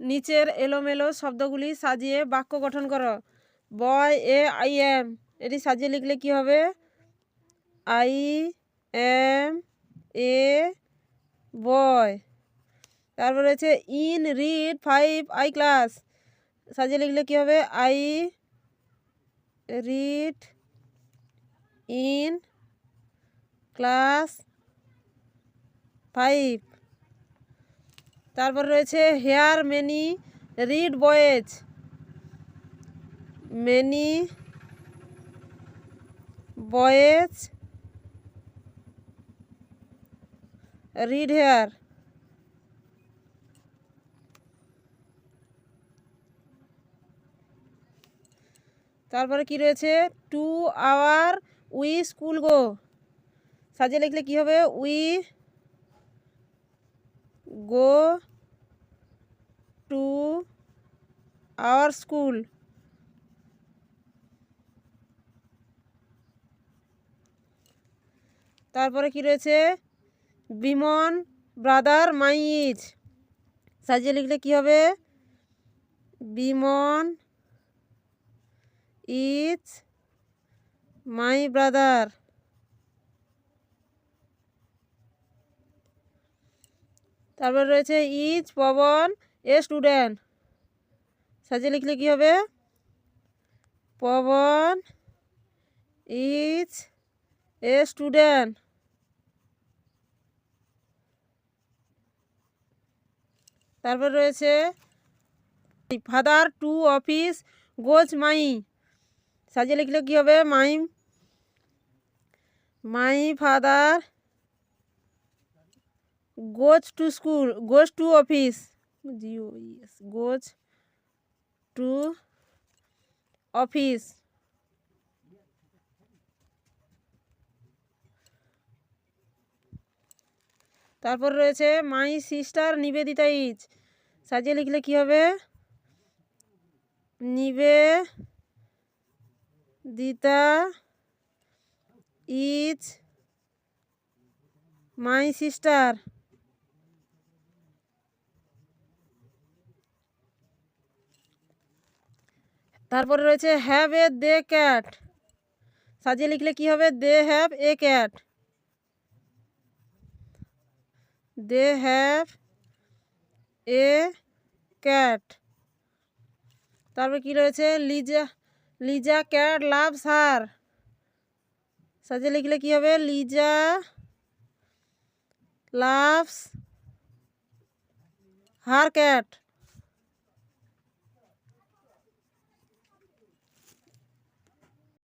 নিচের এলোমেলো শব্দগুলি সাজিয়ে বাক্য গঠন করো। Boy, a, I, am. এটি সাজিয়ে লিখলে কি হবে? I, am, a, boy. তারপর রয়েছে, in, read, five, I class. সাজিয়ে লিখলে কি হবে? I, read, in class five. তারপর রয়েছে here many read boys. Many boys read here. তারপরে কি রয়েছে? To our we school go. সাজিয়ে লিখলে কি হবে? We go to our school তারপরে কি রয়েছে? বিমন ব্রাদার মাইজ। সাজিয়ে লিখলে কি হবে? Biman is my brother. তারপর রয়েছে ইজ পবন, এ, স্টুডেন্ট। সাজিয়ে লিখলে কি হবে? Pawan is a, student. তারপর রয়েছে father to office goes my. সাজিয়ে লিখলে কি হবে? My my father goes to school goes to office Jio yes goes to office তারপর রয়েছে মাই সিস্টার নিবেদিতা ইজ সাজিয়ে লিখলে কি হবে? নিবে দিতা ইজ মাই সিস্টার তারপরে রয়েছে হ্যাভ এ দে ক্যাট সাজিয়ে লিখলে কি হবে? They have a cat they have a cat তারপর কি রয়েছে? Liza Liza cat loves সাজিয়ে লিখলে কি হবে? Liza loves her cat